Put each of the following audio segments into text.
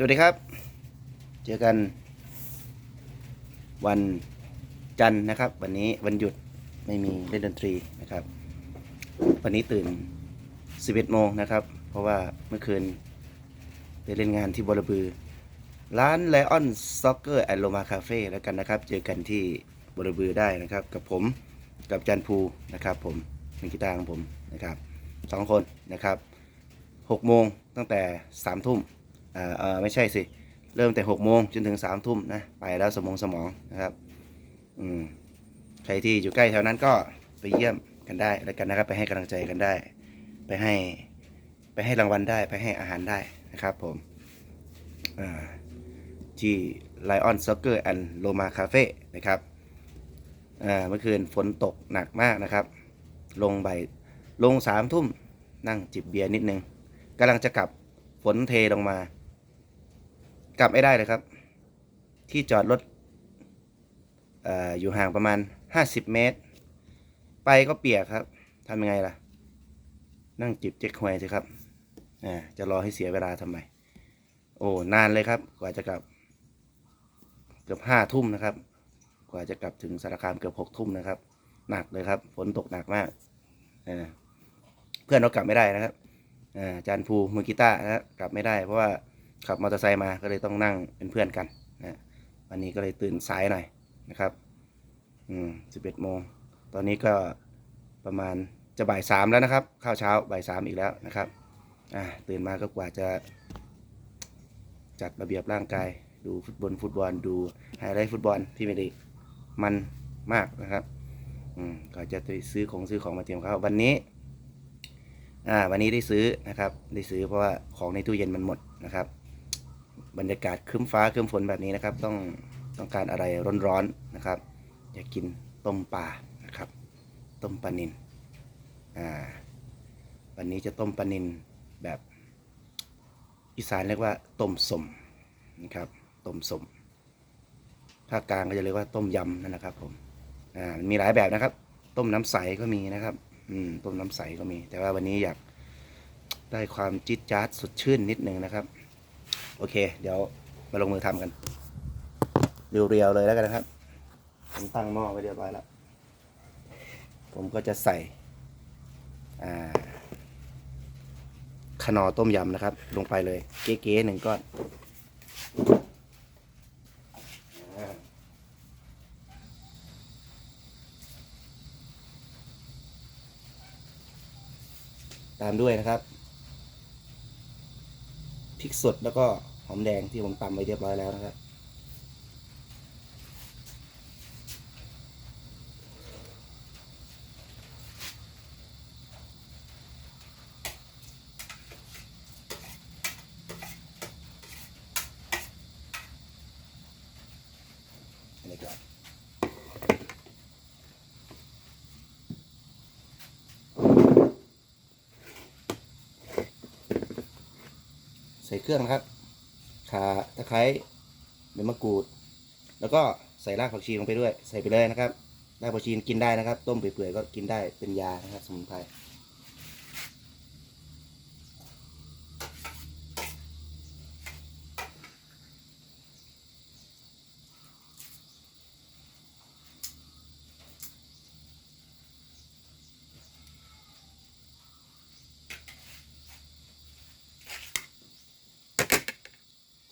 สวัสดีครับ เจอกัน วันจันทร์นะครับ วันนี้วันหยุดไม่มีเล่นดนตรีนะครับ วันนี้ตื่น 11โมงนะครับ เพราะว่าเมื่อคืนไปเล่นงานที่บรบือ ร้าน Lion Soccer and Roma Cafe แล้วกันนะครับ เจอกันที่บรบือได้นะครับ กับผมกับจันภูนะครับ ผมมือกีตาร์ของผมนะครับสองคนนะครับ6โมงตั้งแต่3ทุ่ม อ่าเออไม่ใช่สิ เริ่มแต่หกโมงจนถึงสามทุ่มนะ ไปแล้วสมองสมองนะครับ อืม ใครที่อยู่ใกล้แถวนั้นก็ไปเยี่ยมกันได้แล้วกันนะครับ ไปให้กำลังใจกันได้ ไปให้ ไปให้รางวัลได้ ไปให้อาหารได้นะครับ ผม อ่า ที่ Lion Soccer and Roma Cafe นะครับอ่าเมื่อคืนฝนตกหนักมากนะครับ ลงบ่ายลงสามทุ่มนั่งจิบเบียร์นิดนึงกำลังจะกลับฝนเทลงมา กลับไม่ได้เลยครับ ที่จอดรถอออยู่ห่างประมาณ 50 เมตร ไปก็เปียกครับทำยังไงล่ะ นั่งจิบเจ๊กฮวยสิครับอ่าจะรอให้เสียเวลาทำไม โอ้นานเลยครับ กว่าจะกลับ เกือบห้าทุ่มนะครับ กว่าจะกลับถึงสารคามเกือบหกทุ่มนะครับ หนักเลยครับฝนตกหนักมากเพื่อนเรากลับไม่ได้นะครับอาจารย์ภูมือกีตาร์นะครับกลับไม่ได้เพราะว่า ขับมอเตอร์ไซค์มาก็เลยต้องนั่งเป็นเพื่อนกันนะวันนี้ก็เลยตื่นสายหน่อยนะครับ อืมสิบเอ็ดโมง ตอนนี้ก็ประมาณจะบ่ายสามแล้วนะครับ ข้าวเช้าบ่ายสามอีกแล้วนะครับ อ่าตื่นมาก็กว่าจะ จัดระเบียบร่างกาย ดูฟุตบอลฟุตบอลดูไฮไลท์ฟุตบอลที่ไม่ด้มันมากนะครับ อืมก็จะไปซื้อของซื้อของมาเตรียมเขาวันนี้ อ่า วันนี้ได้ซื้อนะครับ ได้ซื้อเพราะว่าของในตู้เย็นมันหมดนะครับ บรรยากาศครึ้มฟ้าครึ้มฝนแบบนี้นะครับ ต้องต้องการอะไรร้อนๆนะครับ อยากกินต้มปลานะครับ ต้มปลานินอ่าวันนี้จะต้มปลานินแบบอีสานเรียกว่าต้มสมนะครับต้มสมภาคกลางก็จะเรียกว่าต้มยำนั่นนะครับผมอ่ามีหลายแบบนะครับ ต้มน้ำใสก็มีนะครับอืมต้มน้ำใสก็มี แต่ว่าวันนี้อยากได้ความจี๊ดจ๊าดสดชื่นนิดนึงนะครับ โอเค เดี๋ยวมาลงมือทำกัน เรียวๆเลยแล้วกันนะครับ ผมตั้งหม้อไว้เรียบร้อยแล้ว ผมก็จะใส่อ่าขนอต้มยำนะครับ ลงไปเลย เก๋ๆหนึ่งก้อนตามด้วยนะครับ พริกสดแล้วก็หอมแดงที่ผมตำไว้เรียบร้อยแล้วนะครับ ใส่เครื่องนะครับขาตะไคร้ใบมะกรูด แล้วก็ใส่รากผักชีลงไปด้วย ใส่ไปเลยนะครับรากผักชีกินได้นะครับ ต้มเปื่อยๆก็กินได้เป็นยานะครับ สมุนไพร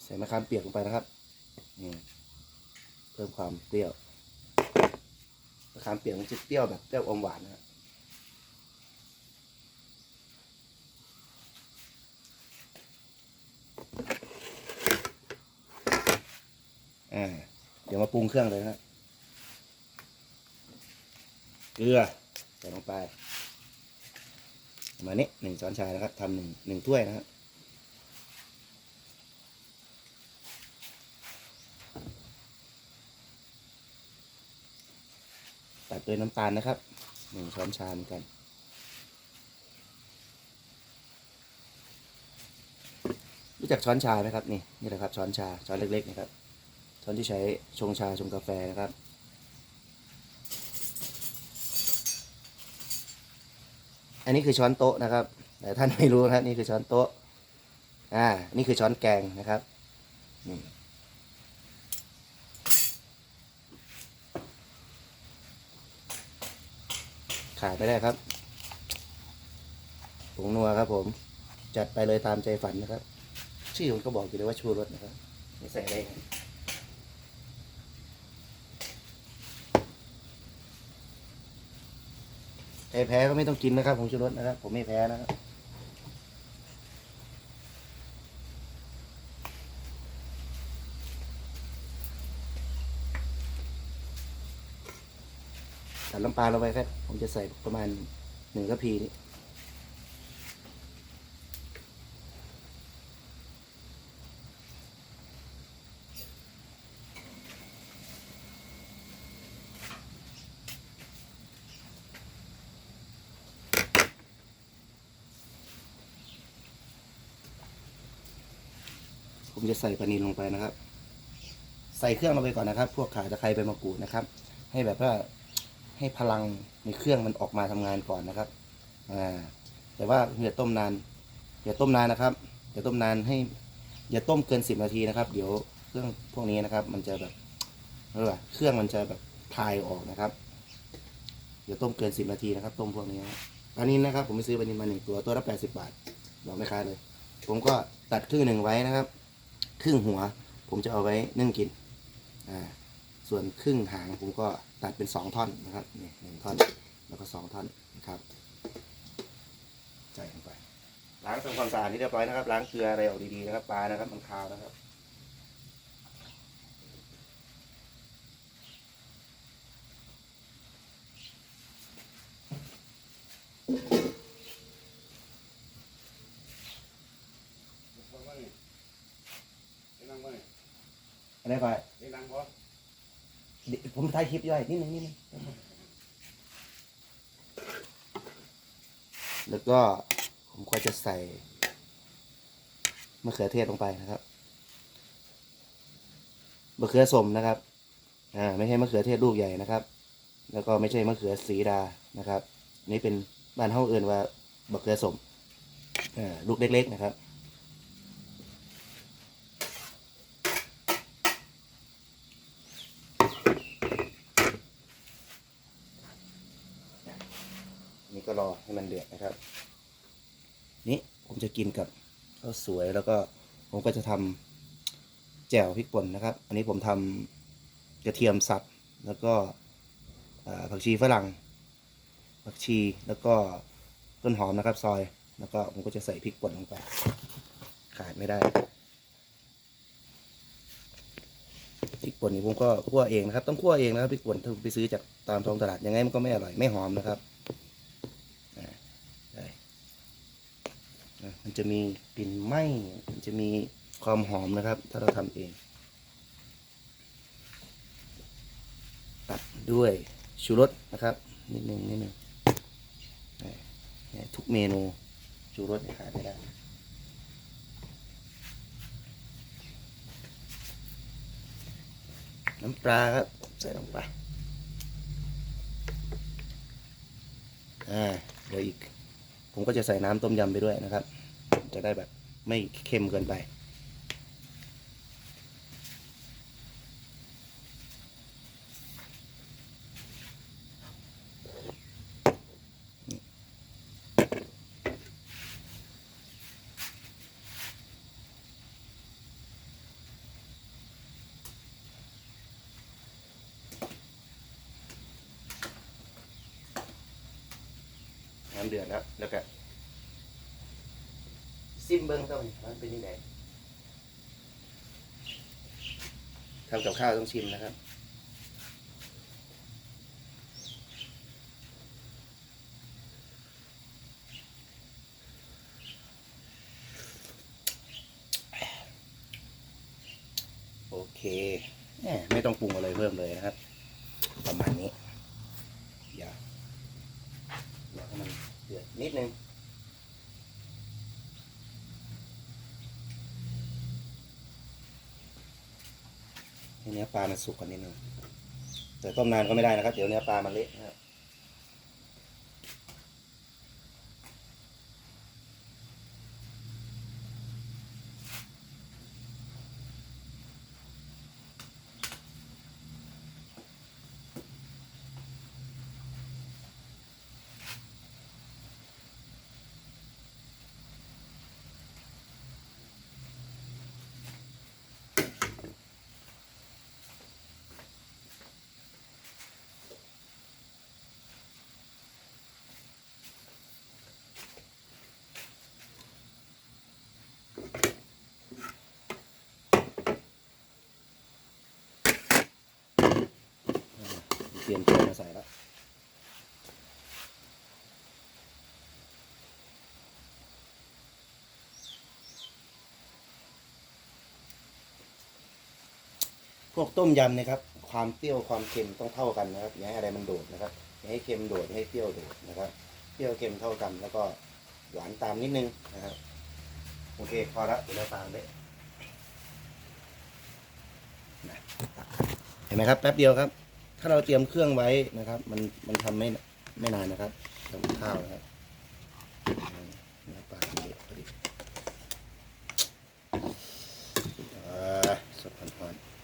ใส่มะขามเปียกลงไปนะครับนี่เพิ่มความเปรี้ยวมะขามเปียกมันจะเปรี้ยวแบบเปรี้ยวอมหวานนะครับเดี๋ยวมาปรุงเครื่องเลยนะเกลือใส่ลงไปประมาณนี้หนึ่งช้อนชานะครับทำหนึ่งหนึ่งถ้วยนะครับ ตั ดด้วยน้ำตาลนะครับหนึ่งช้อนชาเหมือนกัน รู้จักช้อนชาไหมครับนี่นี่แหละครับช้อนชาช้อนเล็กๆนะครับ ช้อนที่ใช้ชงชาชงกาแฟนะครับอันนี้คือช้อนโต๊ะนะครับ แต่ท่านไม่รู้นะครับนี่คือช้อนโต๊ะ อ่า นี่คือช้อนแกงนะครับนี่ ขาดไม่ได้ครับผงนัวครับ ผม จัดไปเลยตามใจฝันนะครับ ชื่อมันก็บอกอยู่เลยว่าชูรสนะครับไม่ใส่ได้ใครแพ้ก็ไม่ต้องกินนะครับผงชูรสนะครับ ผมไม่แพ้นะครับ น้ำปลาลงไปครับ ผมจะใส่ประมาณหนึ่งกะพีนี่ผมจะใส่ปลานิลลงไปนะครับ ใส่เครื่องลงไปก่อนนะครับ พวกขาตะไคร้ใบมะกรูดนะครับ ให้แบบว่า ให้พลังในเครื่องมันออกมาทำงานก่อนนะครับอ่าแต่ว่าอย่าต้มนานอย่าต้มนานนะครับอย่าต้มนานให้อย่าต้มเกินสิบนาทีนะครับ เดี๋ยวเครื่องพวกนี้นะครับ มันจะแบบเรียกว่าเครื่องมันจะแบบพายออกนะครับอย่าต้มเกินสิบนาทีนะครับ ต้มพวกนี้อันนี้นะครับ ผมไปซื้อปลานิลมาหนึ่งตัวตัวละแปดสิบบาทบอกไม่ค้าเลย ผมก็ตัดครึ่งหนึ่งไว้นะครับ ครึ่งหัว ผมจะเอาไว้นึ่งกินอ่า ส่วนครึ่งหางผมก็ตัดเป็นสองท่อนนะครับนี่หนึ่งท่อนแล้วก็สองท่อนนะครับใส่ลงไป ล้างทำความสะอาดที่เรียบร้อยนะครับ ล้างเกลืออะไรออกดีๆนะครับปลานะครับมันคาวนะครับอะไรไป ผมถ่ายคลิปย่อยนิดนึงนิดนึงแล้วก็ผมก็จะใส่มะเขือเทศลงไปนะครับมะเขือสมนะครับ อ่า ไม่ใช่มะเขือเทศลูกใหญ่นะครับ แล้วก็ไม่ใช่มะเขือสีดานะครับ นี่เป็นบ้านเฮ้าเอื่นว่ามะเขือสมอ่าลูกเล็ก ๆ นะครับ นี่ก็รอ ให้มันเดือดนะครับ นี่ผมจะกินกับข้าวสวยแล้วก็ผมก็จะทำแจ่วพริกป่นนะครับ อันนี้ผมทำกระเทียมสับแล้วก็ผักชีฝรั่งผักชีแล้วก็ต้นหอมนะครับซอยแล้วก็ผมก็จะใส่พริกป่นลงไป ขาดไม่ได้พริกป่นนี่ผมก็คั่วเองนะครับ ต้องคั่วเองนะครับพริกป่นถ้าไปซื้อจากตามท้องตลาดยังไงมันก็ไม่อร่อยไม่หอมนะครับ ได้อะ มันจะมีกลิ่นไหม้มันจะมีความหอมนะครับ ถ้าเราทำเอง ตัดด้วยชูรสนะครับ นิดนึงนิดนึงนี่ทุกเมนูชูรสเนี่ยขาดไม่ได้น้ำปลาครับ ใส่ลงไปอ่าเดี๋ยวอีก ผมก็จะใส่น้ำต้มยำไปด้วยนะครับ จะได้แบบไม่เค็มเกินไป น้ำเดือดแล้วแล้วก็ ซิมเบิ้งต้องมันเป็นยังไงทำกับข้าวต้องชิมนะครับ โอเคแหม่ไม่ต้องปรุงอะไรเพิ่มเลยนะครับ ประมาณนี้ อย่ารอให้มันเดือดนิดนึง ให้เนื้อ ปลามันสุกก่านนิดนึงแต่ต้มนานก็ไม่ได้นะครับ เดี๋ยวเนื้อปลามันเละนะครับ เตรียมถ้วยมาใส่แล้วพวกต้มยำเนะครับ ความเปรี้ยวความเค็มต้องเท่ากันนะครับอย่าให้อะไรมันโดดนะครับอย่าให้เค็มโดดให้เปรี้ยวโดดนะครับเปรี้ยวเค็มเท่ากัน แล้วก็หวานตามนิดนึงนะครับโอเคพอละเดี๋ยวเราตามเลยเห็นไหมครับแป๊บเดียวครับ ถ้าเราเตรียมเครื่องไว้นะครับ มันมันทำไม่ไม่นานนะครับทำกับข้าวนะครับอืมเนื้อปลาเยอะพอดีอ่าสดร้อนๆ นะ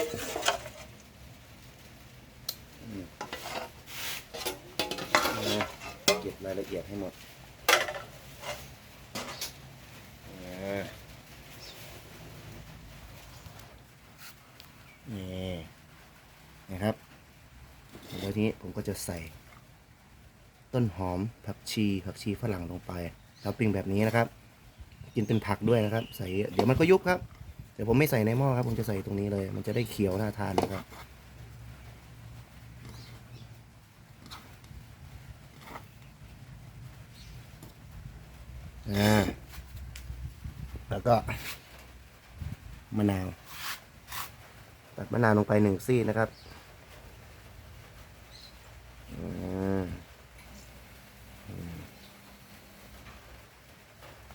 เก็บรายละเอียดให้หมดนี่นะครับแล้วทีนี้ผมก็จะใส่ ต้นหอมผักชีผักชีฝรั่งลงไปแล้วปิ้งแบบนี้นะครับ กินเป็นผักด้วยนะครับ ใส่เดี๋ยวมันก็ยุบครับ แต่ผมไม่ใส่ในหม้อครับ ผมจะใส่ตรงนี้เลย มันจะได้เขียวน่าทานนะครับแล้วก็มะนาว ตัดมะนาวลงไปหนึ่งซี่นะครับ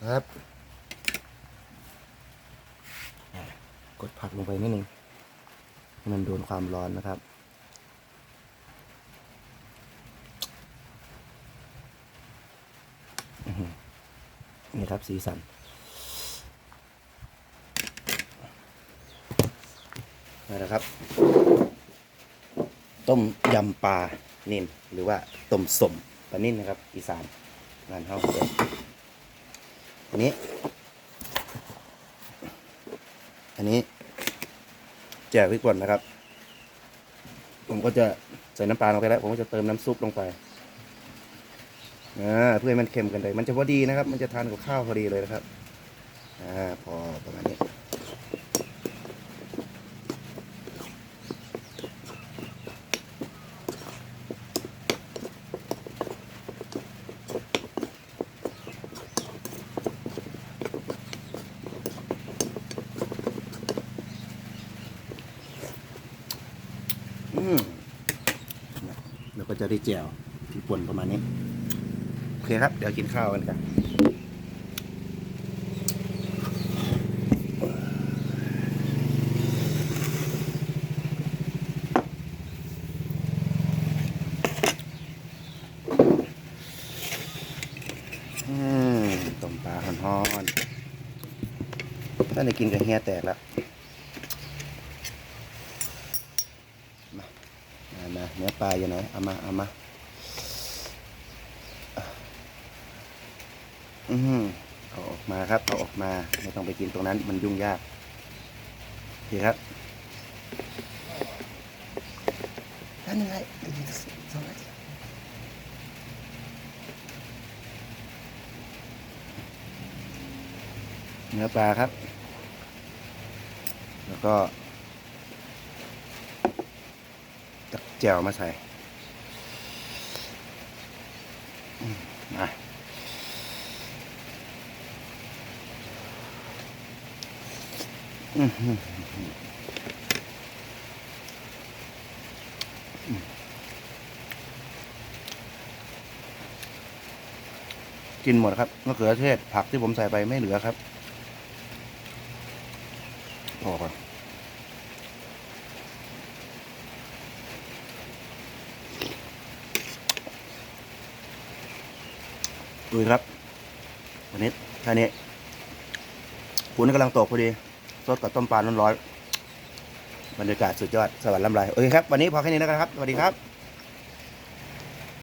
ครับอะ กดผักลงไปนิดนึงให้มันโดนความร้อนนะครับ นี่ครับสีสันนี่นะครับ ต้มยำปลานิ่นหรือว่าต้มสมปลานิ่นนะครับ อีสานงานเฮาเลยอันนี้ นี้ แจกพริกป่นนะครับ ผมก็จะใส่น้ำปลาลงไปแล้ว ผมก็จะเติมน้ำซุปลงไปอ่าเพื่อให้มันเค็มกันเลย มันจะพอดีนะครับ มันจะทานกับข้าวพอดีเลยนะครับ อ่า พอมแล้วก็ จะได้แจ่วที่ป่นประมาณนี้ โอเคครับ เดี๋ยวกินข้าวกันกันอืมต้มปลาฮ้อนๆถ้าได้กินกับเฮียแตกแล้วมามามา เนื้อปลาอยู่ไหนเอามาเอามาอืมเอาออกมาครับเอาออกมาไม่ต้องไปกินตรงนั้น มันยุ่งยากโอเครับนั่นยังไงสองนาทีเนื้อปลาครับ แล้วก็ตัก แจ่วมาใส่มาอกินหมดครับมะเขือเทศผักที่ผมใส่ไปไม่เหลือครับพอก่อน ดูครับ วันนี้แค่นี้ฝนกำลังตกพอดีสดกับต้มปลาร้อนๆบรรยากาศสุดยอด สวรรค์ลำไรโอเคครับ วันนี้พอแค่นี้แล้วกันครับ สวัสดีครับ